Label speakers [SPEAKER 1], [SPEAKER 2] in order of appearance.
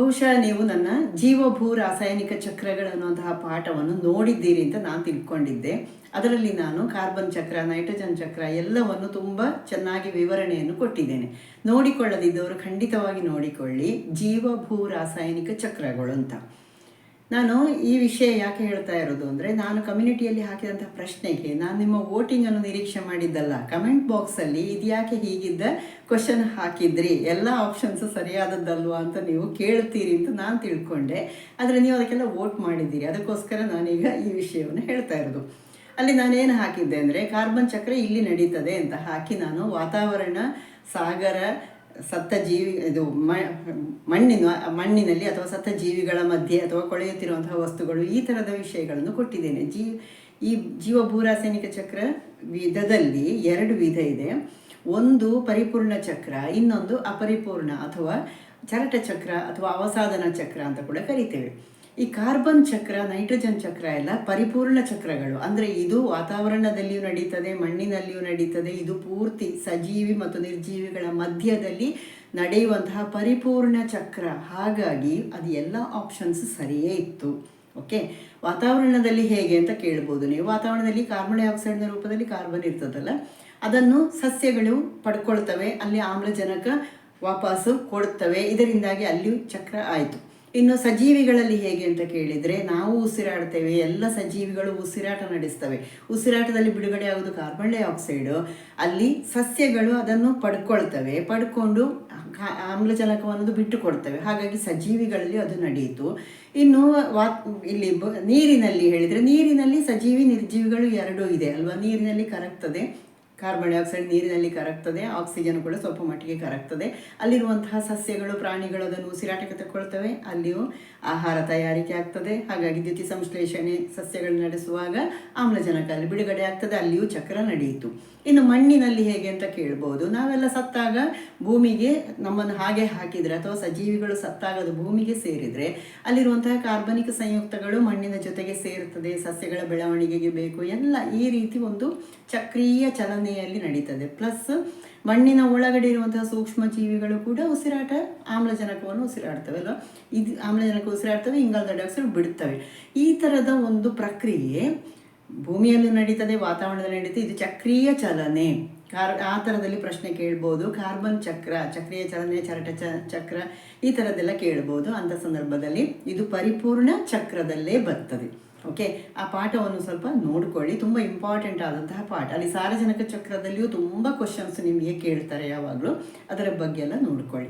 [SPEAKER 1] ಬಹುಶಃ ನೀವು ನನ್ನ ಜೀವಭೂ ರಾಸಾಯನಿಕ ಚಕ್ರಗಳು ಅನ್ನುವಂತಹ ಪಾಠವನ್ನು ನೋಡಿದ್ದೀರಿ ಅಂತ ನಾನು ತಿಳ್ಕೊಂಡಿದ್ದೆ. ಅದರಲ್ಲಿ ನಾನು ಕಾರ್ಬನ್ ಚಕ್ರ, ನೈಟ್ರೋಜನ್ ಚಕ್ರ ಎಲ್ಲವನ್ನು ತುಂಬ ಚೆನ್ನಾಗಿ ವಿವರಣೆಯನ್ನು ಕೊಟ್ಟಿದ್ದೇನೆ. ನೋಡಿಕೊಳ್ಳದಿದ್ದವರು ಖಂಡಿತವಾಗಿ ನೋಡಿಕೊಳ್ಳಿ ಜೀವಭೂ ರಾಸಾಯನಿಕ ಚಕ್ರಗಳು ಅಂತ. ನಾನು ಈ ವಿಷಯ ಯಾಕೆ ಹೇಳ್ತಾ ಇರೋದು ಅಂದರೆ ನಾನು ಕಮ್ಯುನಿಟಿಯಲ್ಲಿ ಹಾಕಿದಂಥ ಪ್ರಶ್ನೆಗೆ ನಾನು ನಿಮ್ಮ ವೋಟಿಂಗನ್ನು ನಿರೀಕ್ಷೆ ಮಾಡಿದ್ದಲ್ಲ. ಕಮೆಂಟ್ ಬಾಕ್ಸಲ್ಲಿ ಇದು ಯಾಕೆ ಹೀಗಿದ್ದ ಕ್ವಶನ್ ಹಾಕಿದ್ರಿ? ಎಲ್ಲ ಆಪ್ಷನ್ಸು ಸರಿಯಾದದ್ದಲ್ವಾ ಅಂತ ನೀವು ಕೇಳ್ತೀರಿ ಅಂತ ನಾನು ತಿಳ್ಕೊಂಡೆ. ಆದರೆ ನೀವು ಅದಕ್ಕೆಲ್ಲ ವೋಟ್ ಮಾಡಿದ್ದೀರಿ. ಅದಕ್ಕೋಸ್ಕರ ನಾನೀಗ ಈ ವಿಷಯವನ್ನು ಹೇಳ್ತಾ ಇರೋದು. ಅಲ್ಲಿ ನಾನೇನು ಹಾಕಿದ್ದೆ ಅಂದರೆ ಕಾರ್ಬನ್ ಚಕ್ರ ಇಲ್ಲಿ ನಡೀತದೆ ಅಂತ ಹಾಕಿ ನಾನು ವಾತಾವರಣ, ಸಾಗರ ಸತ್ತ ಜೀವಿ ಇದು ಮಣ್ಣಿನ, ಮಣ್ಣಿನಲ್ಲಿ ಅಥವಾ ಸತ್ತ ಜೀವಿಗಳ ಮಧ್ಯೆ ಅಥವಾ ಕೊಳೆಯುತ್ತಿರುವಂತಹ ವಸ್ತುಗಳು ಈ ಥರದ ವಿಷಯಗಳನ್ನು ಕೊಟ್ಟಿದ್ದೇನೆ. ಜೀ, ಈ ಜೀವ ಭೂರಾಸಾಯನಿಕ ಚಕ್ರ ವಿಧದಲ್ಲಿ ಎರಡು ವಿಧ ಇದೆ. ಒಂದು ಪರಿಪೂರ್ಣ ಚಕ್ರ, ಇನ್ನೊಂದು ಅಪರಿಪೂರ್ಣ ಅಥವಾ ಚರಟ ಚಕ್ರ ಅಥವಾ ಅವಸಾಧನ ಚಕ್ರ ಅಂತ ಕೂಡ ಕರಿತೇವೆ. ಈ ಕಾರ್ಬನ್ ಚಕ್ರ, ನೈಟ್ರೋಜನ್ ಚಕ್ರ ಎಲ್ಲ ಪರಿಪೂರ್ಣ ಚಕ್ರಗಳು. ಅಂದರೆ ಇದು ವಾತಾವರಣದಲ್ಲಿಯೂ ನಡೀತದೆ, ಮಣ್ಣಿನಲ್ಲಿಯೂ ನಡೀತದೆ, ಇದು ಪೂರ್ತಿ ಸಜೀವಿ ಮತ್ತು ನಿರ್ಜೀವಿಗಳ ಮಧ್ಯದಲ್ಲಿ ನಡೆಯುವಂತಹ ಪರಿಪೂರ್ಣ ಚಕ್ರ. ಹಾಗಾಗಿ ಅದು ಎಲ್ಲ ಆಪ್ಷನ್ಸ್ ಸರಿಯೇ ಇತ್ತು. ಓಕೆ ವಾತಾವರಣದಲ್ಲಿ ಹೇಗೆ ಅಂತ ಕೇಳ್ಬೋದು ನೀವು. ವಾತಾವರಣದಲ್ಲಿ ಕಾರ್ಬನ್ ಡೈಆಕ್ಸೈಡ್ನ ರೂಪದಲ್ಲಿ ಕಾರ್ಬನ್ ಇರ್ತದಲ್ಲ, ಅದನ್ನು ಸಸ್ಯಗಳು ಪಡ್ಕೊಳ್ತವೆ, ಅಲ್ಲಿ ಆಮ್ಲಜನಕ ವಾಪಸ್ಸು ಕೊಡ್ತವೆ. ಇದರಿಂದಾಗಿ ಅಲ್ಲಿಯೂ ಚಕ್ರ ಆಯಿತು. ಇನ್ನು ಸಜೀವಿಗಳಲ್ಲಿ ಹೇಗೆ ಅಂತ ಕೇಳಿದರೆ ನಾವು ಉಸಿರಾಡ್ತೇವೆ, ಎಲ್ಲ ಸಜೀವಿಗಳು ಉಸಿರಾಟ ನಡೆಸ್ತವೆ. ಉಸಿರಾಟದಲ್ಲಿ ಬಿಡುಗಡೆ ಆಗೋದು ಕಾರ್ಬನ್ ಡೈಆಕ್ಸೈಡು. ಅಲ್ಲಿ ಸಸ್ಯಗಳು ಅದನ್ನು ಪಡ್ಕೊಳ್ತವೆ, ಪಡ್ಕೊಂಡು ಆಮ್ಲಜನಕವನ್ನು ಬಿಟ್ಟು ಕೊಡ್ತವೆ ಹಾಗಾಗಿ ಸಜೀವಿಗಳಲ್ಲಿ ಅದು ನಡೆಯಿತು. ಇನ್ನು ವಾ, ಇಲ್ಲಿ ನೀರಿನಲ್ಲಿ ಹೇಳಿದರೆ ನೀರಿನಲ್ಲಿ ಸಜೀವಿ ನಿರ್ಜೀವಿಗಳು ಎರಡೂ ಇದೆ ಅಲ್ವಾ? ನೀರಿನಲ್ಲಿ ಕರಗ್ತದೆ ಕಾರ್ಬನ್ ಡೈಆಕ್ಸೈಡ್ ನೀರಿನಲ್ಲಿ ಕರಗ್ತದೆ, ಆಕ್ಸಿಜನ್ ಕೂಡ ಸ್ವಲ್ಪ ಮಟ್ಟಿಗೆ ಕರಗ್ತದೆ. ಅಲ್ಲಿರುವಂತಹ ಸಸ್ಯಗಳು, ಪ್ರಾಣಿಗಳು ಅದನ್ನು ಉಸಿರಾಟಕ್ಕೆ ತಗೊಳ್ತವೆ ಅಲ್ಲಿಯೂ ಆಹಾರ ತಯಾರಿಕೆ ಆಗ್ತದೆ. ಹಾಗಾಗಿ ದ್ಯುತಿ ಸಂಶ್ಲೇಷಣೆ ಸಸ್ಯಗಳು ನಡೆಸುವಾಗ ಆಮ್ಲಜನಕ ಅಲ್ಲಿ ಬಿಡುಗಡೆ ಆಗ್ತದೆ. ಅಲ್ಲಿಯೂ ಚಕ್ರ ನಡೆಯಿತು. ಇನ್ನು ಮಣ್ಣಿನಲ್ಲಿ ಹೇಗೆ ಅಂತ ಕೇಳ್ಬೋದು. ನಾವೆಲ್ಲ ಸತ್ತಾಗ ಭೂಮಿಗೆ ನಮ್ಮನ್ನು ಹಾಗೆ ಹಾಕಿದರೆ ಅಥವಾ ಸಜೀವಿಗಳು ಸತ್ತಾಗ ಅದು ಭೂಮಿಗೆ ಸೇರಿದರೆ ಅಲ್ಲಿರುವಂತಹ ಕಾರ್ಬನಿಕ ಸಂಯುಕ್ತಗಳು ಮಣ್ಣಿನ ಜೊತೆಗೆ ಸೇರುತ್ತದೆ ಸಸ್ಯಗಳ ಬೆಳವಣಿಗೆಗೆ ಬೇಕು. ಎಲ್ಲ ಈ ರೀತಿ ಒಂದು ಚಕ್ರೀಯ ಚಲನೆಯಲ್ಲಿ ನಡೀತದೆ. ಪ್ಲಸ್ ಮಣ್ಣಿನ ಒಳಗಡೆ ಇರುವಂತಹ ಸೂಕ್ಷ್ಮ ಜೀವಿಗಳು ಕೂಡ ಉಸಿರಾಟ, ಆಮ್ಲಜನಕವನ್ನು ಉಸಿರಾಡ್ತವೆ, ಅಲ್ವಾ? ಇದು ಆಮ್ಲಜನಕ ಉಸಿರಾಡ್ತವೆ, ಇಂಗಾಲದ ಡೈಆಕ್ಸೈಡ್ ಬಿಡ್ತವೆ. ಈ ಥರದ ಒಂದು ಪ್ರಕ್ರಿಯೆ ಭೂಮಿಯಲ್ಲಿ ನಡೀತದೆ, ವಾತಾವರಣದಲ್ಲಿ ನಡೀತದೆ. ಇದು ಚಕ್ರೀಯ ಚಲನೆ. ಕಾರ್ ಆ ಥರದಲ್ಲಿ ಪ್ರಶ್ನೆ ಕೇಳ್ಬೋದು. ಕಾರ್ಬನ್ ಚಕ್ರ, ಚಕ್ರೀಯ ಚಲನೆ, ಚರಟ ಚ ಚಕ್ರ ಈ ಥರದ್ದೆಲ್ಲ ಕೇಳ್ಬೋದು. ಅಂಥ ಸಂದರ್ಭದಲ್ಲಿ ಇದು ಪರಿಪೂರ್ಣ ಚಕ್ರದಲ್ಲೇ ಬರ್ತದೆ. ಓಕೆ ಆ ಪಾಠವನ್ನು ಸ್ವಲ್ಪ ನೋಡ್ಕೊಳ್ಳಿ. ತುಂಬ ಇಂಪಾರ್ಟೆಂಟ್ ಆದಂತಹ ಪಾಠ. ಅಲ್ಲಿ ಸಾರ್ವಜನಿಕ ಚಕ್ರದಲ್ಲಿಯೂ ತುಂಬ ಕ್ವಶನ್ಸ್ ನಿಮಗೆ ಕೇಳ್ತಾರೆ ಯಾವಾಗಲೂ. ಅದರ ಬಗ್ಗೆ ಎಲ್ಲ ನೋಡ್ಕೊಳ್ಳಿ.